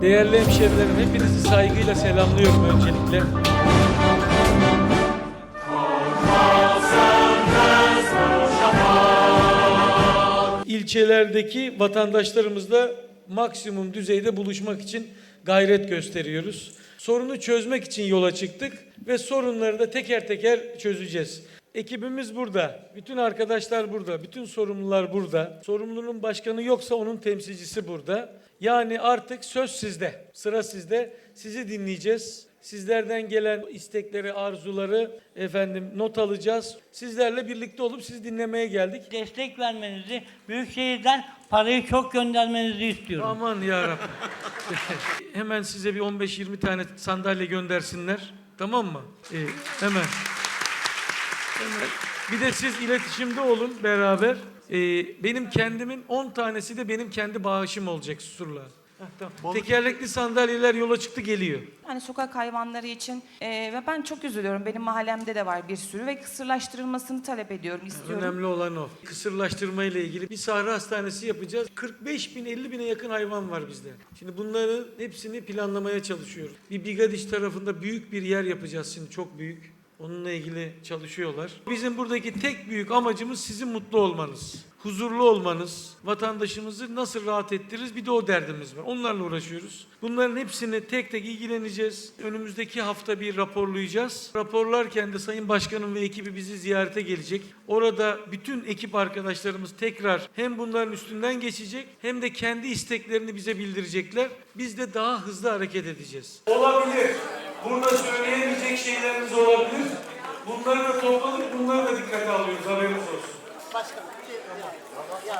Değerli hemşerilerim hepinizi saygıyla selamlıyorum öncelikle. İlçelerdeki vatandaşlarımızla maksimum düzeyde buluşmak için gayret gösteriyoruz. Sorunu çözmek için yola çıktık ve sorunları da teker teker çözeceğiz. Ekibimiz burada, bütün arkadaşlar burada, bütün sorumlular burada. Sorumlunun başkanı yoksa onun temsilcisi burada. Yani artık söz sizde, sıra sizde. Sizi dinleyeceğiz. Sizlerden gelen istekleri, arzuları efendim not alacağız. Sizlerle birlikte olup sizi dinlemeye geldik. destek vermenizi, Büyükşehir'den parayı çok göndermenizi istiyorum. Aman ya Hemen size bir 15-20 tane sandalye göndersinler. Tamam mı? Ee, hemen. Bir de siz iletişimde olun beraber. Ee, benim kendimin 10 tanesi de benim kendi bağışım olacak Susurluğa. Heh, tamam. Tekerlekli sandalyeler yola çıktı geliyor. Yani sokak hayvanları için e, ve ben çok üzülüyorum. Benim mahallemde de var bir sürü ve kısırlaştırılmasını talep ediyorum, istiyorum. Önemli olan o. Kısırlaştırma ile ilgili bir sahra hastanesi yapacağız. 45 bin 50 bine yakın hayvan var bizde. Şimdi bunların hepsini planlamaya çalışıyoruz. Bir Bigadiş tarafında büyük bir yer yapacağız şimdi çok büyük. Onunla ilgili çalışıyorlar. Bizim buradaki tek büyük amacımız sizin mutlu olmanız. Huzurlu olmanız, vatandaşımızı nasıl rahat ettiririz bir de o derdimiz var. Onlarla uğraşıyoruz. Bunların hepsini tek tek ilgileneceğiz. Önümüzdeki hafta bir raporlayacağız. Raporlarken de Sayın Başkanım ve ekibi bizi ziyarete gelecek. Orada bütün ekip arkadaşlarımız tekrar hem bunların üstünden geçecek hem de kendi isteklerini bize bildirecekler. Biz de daha hızlı hareket edeceğiz. Olabilir. Burada söyleyemeyecek şeylerimiz olabilir. Bunları da topladık, bunları da dikkate alıyoruz. Haberiniz olsun.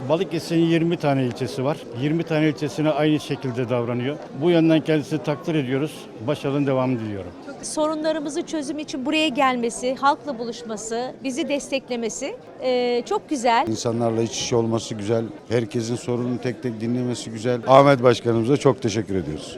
Balıkesir'in 20 tane ilçesi var. 20 tane ilçesine aynı şekilde davranıyor. Bu yönden kendisini takdir ediyoruz. Başarının devamını diliyorum. sorunlarımızı çözüm için buraya gelmesi, halkla buluşması, bizi desteklemesi eee, çok güzel. İnsanlarla iç içe olması güzel. Herkesin sorununu tek tek dinlemesi güzel. Ahmet Başkanımıza çok teşekkür ediyoruz.